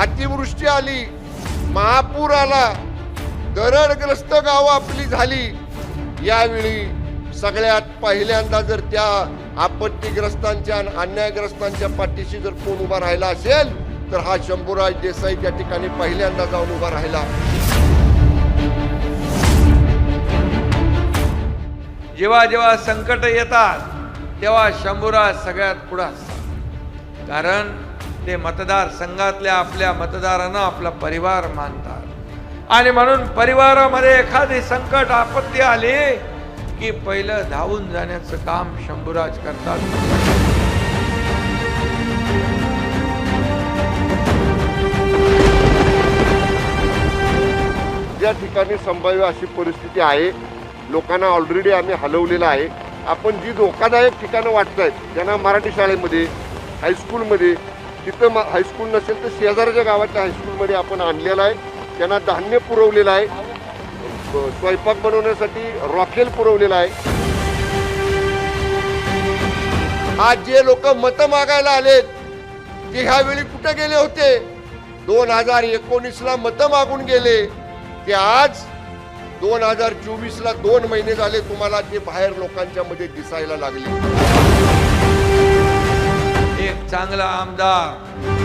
अतिवृष्टी आली महापूर आला दरडग्रस्त गावं आपली झाली. यावेळी सगळ्यात पहिल्यांदा जर त्या आपत्तीग्रस्तांच्या आणि अन्यायग्रस्तांच्या पाठीशी जर कोण उभा राहिला असेल तर हा शंभूराज देसाई त्या ठिकाणी पहिल्यांदा जाऊन उभा राहिला. जेव्हा जेव्हा संकट येतात तेव्हा शंभूराज सगळ्यात पुढे असतात. कारण ते मतदार संघातल्या आपल्या मतदारांना आपला परिवार मानतात. आणि म्हणून परिवारामध्ये एखादी संकट आपत्ती आली की पहिलं धावून जाण्याचं काम शंभूराज करतात. ज्या ठिकाणी संभाव्य अशी परिस्थिती आहे लोकांना ऑलरेडी आम्ही हलवलेलं आहे. आपण जी धोकादायक ठिकाणं वाटत आहेत त्यांना मराठी शाळेमध्ये हायस्कूलमध्ये तिथं मा हायस्कूल नसेल तर शेजारच्या गावाच्या हायस्कूलमध्ये आपण आणलेलं आहे. त्यांना धान्य पुरवलेलं आहे. स्वयंपाक बनवण्यासाठी रॉकेल पुरवलेलं आहे. आज जे लोक मतं मागायला आलेत ते ह्यावेळी कुठे गेले होते दोन हजार एकोणीसला मतं मागून गेले. ते आज दोन हजार चोवीसला दोन महिने झाले तुम्हाला ते बाहेर लोकांच्या मध्ये दिसायला लागले. चांगला आमदार